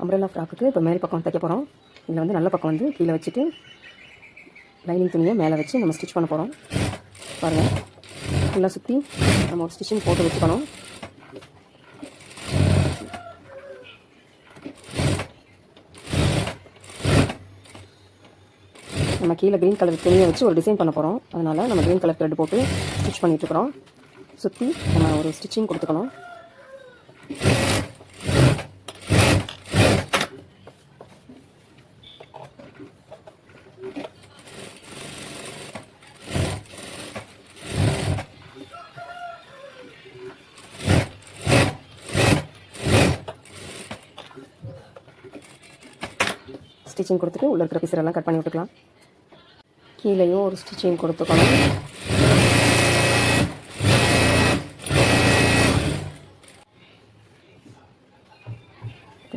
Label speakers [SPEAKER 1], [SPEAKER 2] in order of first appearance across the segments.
[SPEAKER 1] Umbrella ஃப்ராக்குக்கு இப்போ மேல் பக்கம் தைக்க போகிறோம் இதில் வந்து நல்ல பக்கம் வந்து கீழே வச்சுட்டு லைனிங் துணியை மேலே வச்சு நம்ம ஸ்டிச் பண்ண போகிறோம் பாருங்கள் ஃபுல்லாக சுற்றி நம்ம ஒரு ஸ்டிச்சிங் போட்டு வச்சுக்கணும். நம்ம கீழே க்ரீன் கலர் துணியை வச்சு ஒரு டிசைன் பண்ண போகிறோம் அதனால் நம்ம க்ரீன் கலர் த்ரெட் போட்டு ஸ்டிச் பண்ணிகிட்ருக்குறோம் சுற்றி நம்ம ஒரு ஸ்டிச்சிங் கொடுத்துக்கணும். ஸ்டிச்சிங் கொடுத்துட்டு உள்ள இருக்கிற பீஸ் எல்லாம் கட் பண்ணி விட்டுக்கலாம். கீழேயும் ஒரு ஸ்டிச்சிங் கொடுத்துக்கணும்.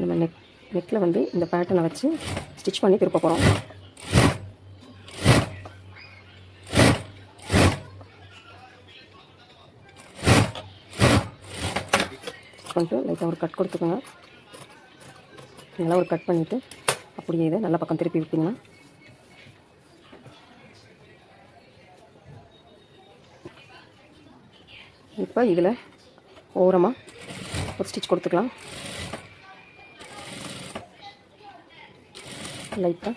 [SPEAKER 1] நம்ம நெக் நெக்கில் வந்து இந்த பேட்டர்னை வச்சு ஸ்டிச் பண்ணி திருப்ப போகிறோம் பண்ணிட்டு லைட்டாக ஒரு கட் கொடுத்துக்கோங்க. நல்லா ஒரு கட் பண்ணிவிட்டு அப்படியே இதை நல்ல பக்கம் திருப்பி விட்டிங்கன்னா. இப்போ இதில் ஓரமாக ஒரு ஸ்டிச் கொடுத்துக்கலாம். லைட்டாக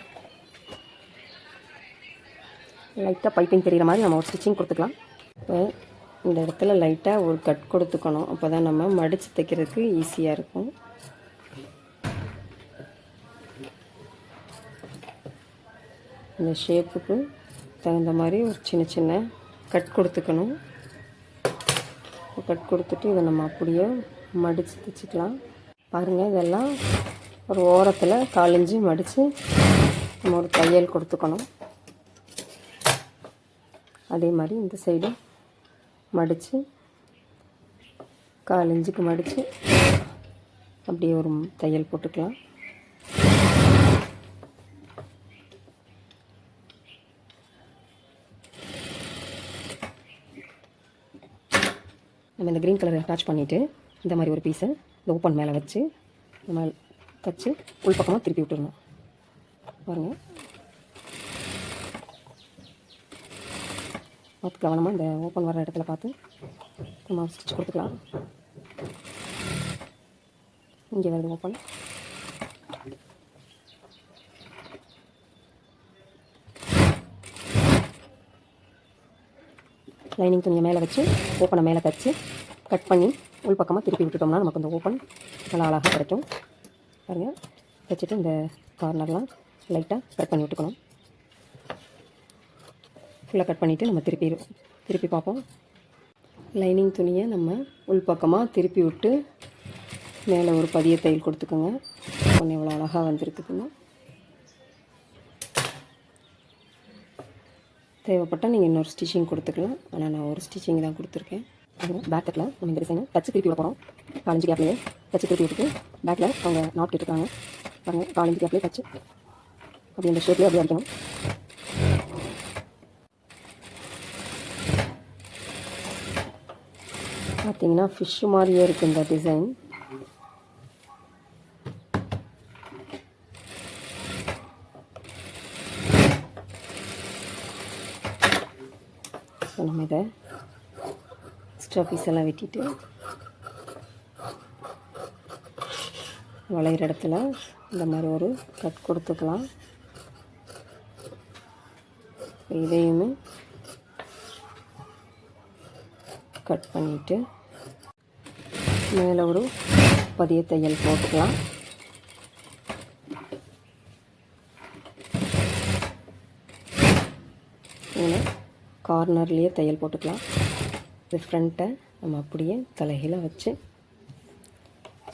[SPEAKER 1] லைட்டாக பைப்பிங் தெரிகிற மாதிரி நம்ம ஒரு ஸ்டிச்சிங் கொடுத்துக்கலாம். இப்போ இந்த இடத்துல லைட்டாக ஒரு கட் கொடுத்துக்கணும். அப்போ தான் நம்ம மடித்து தைக்கிறதுக்கு ஈஸியாக இருக்கும். இந்த ஷேப்புக்கு தகுந்த மாதிரி ஒரு சின்ன சின்ன கட் கொடுத்துக்கணும். கட் கொடுத்துட்டு இதை நம்ம அப்படியே மடித்து தைச்சிக்கலாம் பாருங்கள் இதெல்லாம் ஒரு ஓரத்தில் காலிஞ்சு மடித்து நம்ம ஒரு தையல் கொடுத்துக்கணும். அதே மாதிரி இந்த சைடும் மடித்து கால் இஞ்சுக்கு மடித்து அப்படியே ஒரு தையல் போட்டுக்கலாம். நம்ம இந்த க்ரீன் கலரை அட்டாச் பண்ணிவிட்டு இந்த மாதிரி ஒரு பீஸை இந்த ஓப்பன் மேலே வச்சு நம்ம தச்சு உள் பக்கமாக திருப்பி விட்டுருணும் பாருங்கள் பார்த்து கவனமாக இந்த ஓப்பன் வர இடத்துல பார்த்து நம்ம ஸ்டிச் கொடுத்துக்கலாம். இங்கே வருது ஓப்பன் லைனிங் துணியை மேலே வச்சு ஓப்பனை மேலே தச்சு கட் பண்ணி உள் பக்கமாக திருப்பி விட்டுட்டோம்னா நமக்கு இந்த ஓப்பன் நல்லா அழகாக கிடைக்கும். பாருங்கள் வச்சுட்டு இந்த கார்னர்லாம் லைட்டாக கட் பண்ணி விட்டுக்கணும். ஃபுல்லாக கட் பண்ணிவிட்டு நம்ம திருப்பி திருப்பி பார்ப்போம். லைனிங் துணியை நம்ம உள் பக்கமாக திருப்பி விட்டு மேலே ஒரு பதிய தையல் கொடுத்துக்கோங்க. ஒன்று எவ்வளோ அழகாக வந்துருக்குதுன்னா தேவைப்பட்டால் நீங்கள் இன்னொரு ஸ்டிச்சிங் கொடுத்துக்கலாம். ஆனால் நான் ஒரு ஸ்டிச்சிங் தான் கொடுத்துருக்கேன். பேக் தட்டில் நம்ம இந்த டிசைனை தச்சு திருப்பி விட போகிறோம் காலஞ்சு கேப்லேயே தச்சு திருப்பி விட்டுட்டு பேக்கில் அவங்க நாட் கேட்டுருக்காங்க. பாருங்கள் காலஞ்சு கேப்லேயே தச்சு அப்படி இந்த ஷேப்லேயே அப்படியே அடிக்கணும். பார்த்தீங்கன்னா ஃபிஷ் மாதிரியே இருக்குது இந்த டிசைன் நம்ம இதை எக்ஸ்ட்ரா பீஸ் எல்லாம் வெட்டிட்டு வளையிற இடத்துல இந்த மாதிரி ஒரு கட் கொடுத்துக்கலாம். இதையுமே கட் பண்ணிவிட்டு மேலே ஒரு பதிய தையல் போட்டுக்கலாம். இதில் கார்னர்லேயே தையல் போட்டுக்கலாம். இந்த ஃப்ரண்ட்டை நம்ம அப்படியே தலைகீழ வச்சு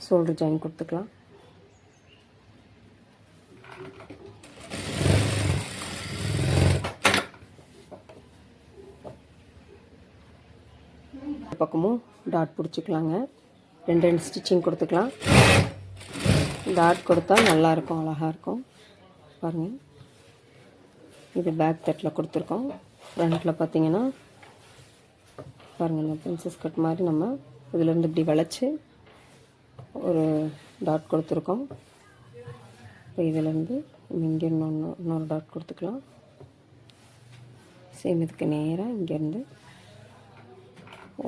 [SPEAKER 1] ஷோல்டர் ஜாயின் கொடுத்துக்கலாம். பக்கமும் டாட் பிடிச்சிக்கலாங்க. ரெண்டு ரெண்டு ஸ்டிச்சிங் கொடுத்துக்கலாம். டாட் கொடுத்தா நல்லாயிருக்கும் அழகாக இருக்கும். பாருங்கள் இது பேக் தட்டில் கொடுத்துருக்கோம். ஃப்ரண்ட்டில் பார்த்தீங்கன்னா பாருங்கள் இந்த பிரின்சஸ் கட் மாதிரி நம்ம இதிலேருந்து இப்படி வளைச்சி ஒரு டாட் கொடுத்துருக்கோம். இப்போ இதிலேருந்து இங்கே இன்னொன்று இன்னொரு டாட் கொடுத்துக்கலாம். சேம் இதுக்கு நேராக இங்கேருந்து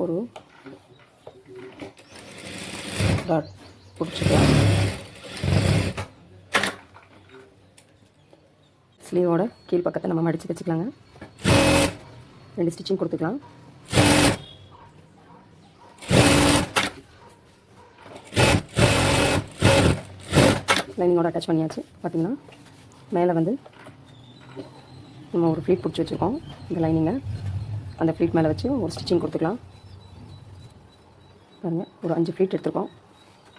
[SPEAKER 1] ஒரு டாட் பிடிச்சிக்கலாம். ஸ்லீவோட கீழ் பக்கத்தை நம்ம மடித்து வச்சுக்கலாங்க. ரெண்டு ஸ்டிச்சிங் கொடுத்துக்கலாம். லைனிங்கோட அட்டாச் பண்ணியாச்சு பார்த்தீங்கன்னா மேலே வந்து நம்ம ஒரு ஃப்ளீட் பிடிச்சி வச்சுருக்கோம் இந்த லைனிங்கை. அந்த ஃப்ளீட் மேலே வச்சு ஒரு ஸ்டிச்சிங் கொடுத்துக்கலாம். பாருங்கள் ஒரு அஞ்சு ஃப்ளீட் எடுத்துருக்கோம்.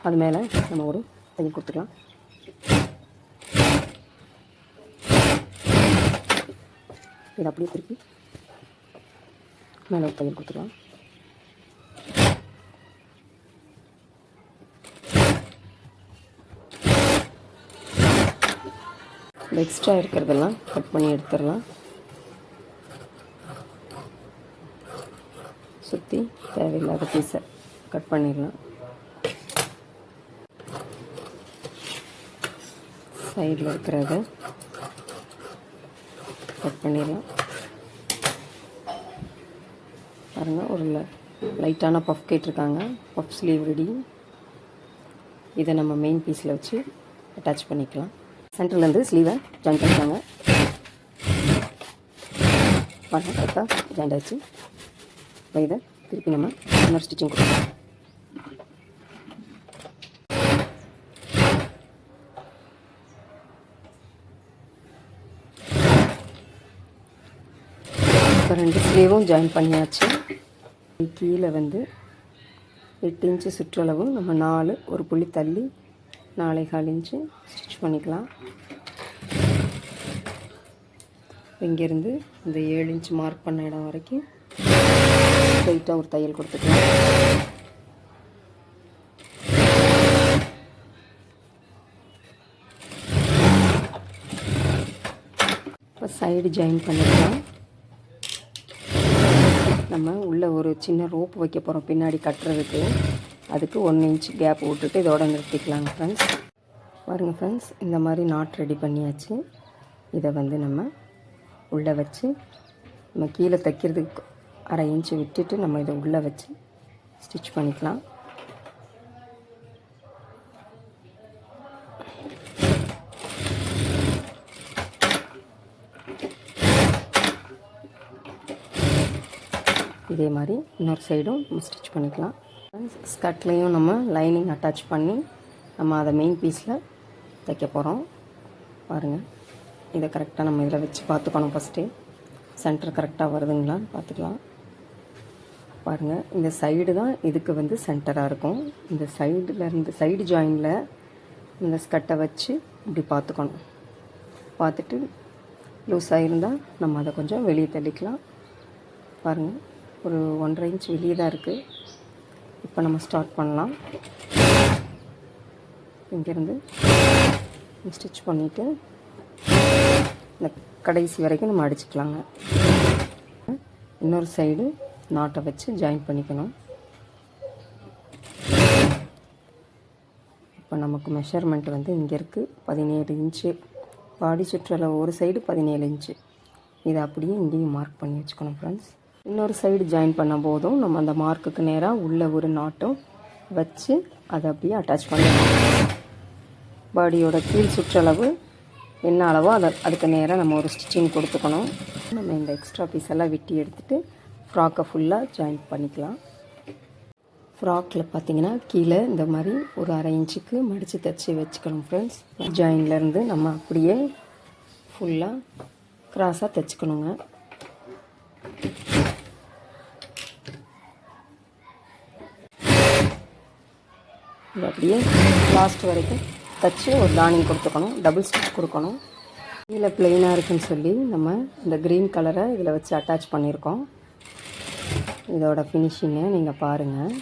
[SPEAKER 1] அது மேலே நம்ம ஒரு தையல் கொடுத்துக்கலாம். இதை அப்படியே திருப்பி மேலே ஒரு தையல் கொடுத்துக்கலாம். எக்ஸ்ட்ரா இருக்கிறதெல்லாம் கட் பண்ணி எடுத்துடலாம். சுற்றி தேவையில்லாத பீஸை கட் பண்ணிடலாம். சைடில் இருக்கிறத கட் பண்ணிடலாம். பாருங்கள் ஒரு லைட்டான பஃப் கேட்டிருக்காங்க. பஃப் ஸ்லீவ் ரெடி இதை நம்ம மெயின் பீஸில் வச்சு அட்டாச் பண்ணிக்கலாம். சென்டர்லேருந்து ஸ்லீவை ஜாயின் பண்ணிட்டாங்க பாருங்கள் கரெக்டாக ஜாயின் ஆச்சு இப்போ இதை திருப்பி நம்ம இன்னொரு ஸ்டிச்சிங் கொடுக்கலாம். இப்போ ரெண்டு ஸ்லீவும் ஜாயின் பண்ணியாச்சு. கீழே வந்து எட்டு இன்ச்சு சுற்றளவும் நம்ம நாலு ஒரு புள்ளி தள்ளி நாளை கழிஞ்சு ஸ்டிச் பண்ணிக்கலாம். இங்கேருந்து இந்த ஏழு இன்ச் மார்க் பண்ண இடம் வரைக்கும் ஸ்ட்ரைட்டாக ஒரு தையல் கொடுத்துக்கலாம். இப்போ சைடு ஜாயின் பண்ணிக்கலாம். நம்ம உள்ளே ஒரு சின்ன ரோப் வைக்க போகிறோம் பின்னாடி கட்டுறதுக்கு. அதுக்கு ஒன் இன்ச் கேப் விட்டுட்டு இதோட நிறுத்திக்கலாங்க ஃப்ரெண்ட்ஸ் பாருங்கள் ஃப்ரெண்ட்ஸ் இந்த மாதிரி நாட் ரெடி பண்ணியாச்சு. இதை வந்து நம்ம உள்ளே வச்சு நம்ம கீழே தைக்கிறதுக்கு அரை இன்ச்சு விட்டுட்டு நம்ம இதை உள்ளே வச்சு ஸ்டிச் பண்ணிக்கலாம். இதே மாதிரி இன்னொரு சைடும் நம்ம ஸ்டிச் பண்ணிக்கலாம். ஸ்கர்ட்லேயும் நம்ம லைனிங் அட்டாச் பண்ணி நம்ம அதை மெயின் பீஸில் தைக்க போகிறோம் பாருங்கள் இதை கரெக்டாக நம்ம இதில் வச்சு பார்த்துக்கணும் ஃபஸ்ட்டு சென்டர் கரெக்டாக வருதுங்களான்னு பார்த்துக்கலாம். பாருங்கள் இந்த சைடு தான் இதுக்கு வந்து சென்டராக இருக்கும். இந்த சைடில் இருந்து சைடு ஜாயினில் இந்த ஸ்கர்ட்டை வச்சு இப்படி பார்த்துக்கணும். பார்த்துட்டு லூஸாக இருந்தால் நம்ம அதை கொஞ்சம் வெளியே தள்ளிக்கலாம். பாருங்கள் ஒரு ஒன்றரை இன்ச் வெளியே தான் இருக்குது இப்போ நம்ம ஸ்டார்ட் பண்ணலாம். இங்கேருந்து ஸ்டிச் பண்ணிவிட்டு இந்த கடைசி வரைக்கும் நம்ம அடிச்சுக்கலாங்க. இன்னொரு சைடு நாட்டை வச்சு ஜாயின் பண்ணிக்கணும். இப்போ நமக்கு மெஷர்மெண்ட் வந்து இங்கே இருக்குது பதினேழு இன்ச்சு பாடி சுற்றளவு ஒரு சைடு பதினேழு இன்ச்சு இதை அப்படியே இங்கேயும் மார்க் பண்ணி வச்சுக்கணும் ஃப்ரெண்ட்ஸ் இன்னொரு சைடு ஜாயின் பண்ண போதும். நம்ம அந்த மார்க்குக்கு நேராக உள்ளே ஒரு நாட்டும் வச்சு அதை அப்படியே அட்டாச் பண்ணணும். பாடியோட கீழ் சுற்றளவு என்ன அளவோ அதை அதுக்கு நேராக நம்ம ஒரு ஸ்டிச்சிங் கொடுத்துக்கணும். நம்ம இந்த எக்ஸ்ட்ரா பீஸ் எல்லாம் வெட்டி எடுத்துகிட்டு ஃப்ராக்கை ஃபுல்லாக ஜாயின் பண்ணிக்கலாம். ஃப்ராக்கில் பார்த்தீங்கன்னா கீழே இந்த மாதிரி ஒரு அரை இன்ச்சுக்கு மடித்து தைச்சி வச்சுக்கணும் ஃப்ரெண்ட்ஸ் ஜாயின்லேருந்து நம்ம அப்படியே ஃபுல்லாக க்ராஸாக தைச்சிக்கணுங்க. இது அப்படியே லாஸ்ட் வரைக்கும் தைச்சி ஒரு டானிங் கொடுத்துக்கணும். டபுள் ஸ்டிச் கொடுக்கணும். கீழே பிளெயினாக இருக்குன்னு சொல்லி நம்ம இந்த க்ரீன் கலரை இதில் வச்சு அட்டாச் பண்ணியிருக்கோம். இதோட ஃபினிஷிங்கை நீங்கள் பாருங்கள்